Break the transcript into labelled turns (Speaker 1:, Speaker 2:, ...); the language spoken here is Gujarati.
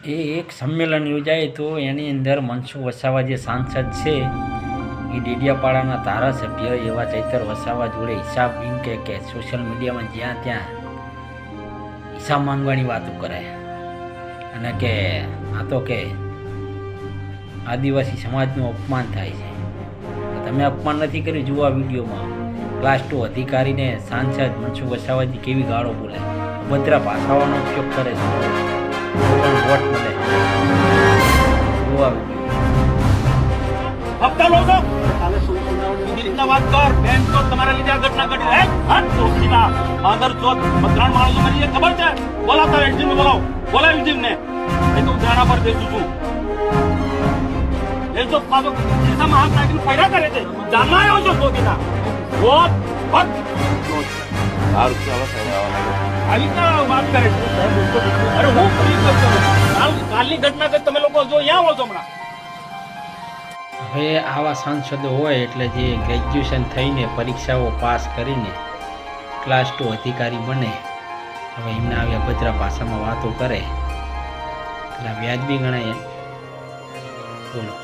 Speaker 1: એ એક સંમેલન યોજાય તો એની અંદર મનસુખ વસાવા જે સાંસદ છે, એ ડેડિયાપાડાના ધારાસભ્ય એવા ચૈતર વસાવા જોડે હિસાબ એમ કે કે સોશિયલ મીડિયામાં જ્યાં ત્યાં હિસાબ માંગવાની વાતો કરે અને કે આ તો કે આદિવાસી સમાજનું અપમાન થાય છે. તમે અપમાન નથી કર્યું જુઓ આ વિડીયોમાં. ક્લાસ ટુ અધિકારીને સાંસદ મનસુખ વસાવાજી કેવી ગાળો બોલે. અભદ્ર ભાષાઓનો ઉપયોગ કરે છે. વોટ
Speaker 2: રીતના વાત કર માણસો ગયા ખબર ને એ પર બેસું છું એ તો પાછો ખિસ્સામાં હાથ કરે છે જાણવા આવ્યો છો ચોકીના વાત કરે છે. અરે હું કાલની ઘટના તમે લોકો જો અહીંયા છો હમણાં.
Speaker 1: હવે આવા સાંસદો હોય એટલે જે ગ્રેજ્યુએશન થઈને પરીક્ષાઓ પાસ કરીને ક્લાસ ટુ અધિકારી બને, હવે એમને આવી અભદ્ર ભાષામાં વાતો કરે. એટલે વ્યાજબી ગણાય બોલો.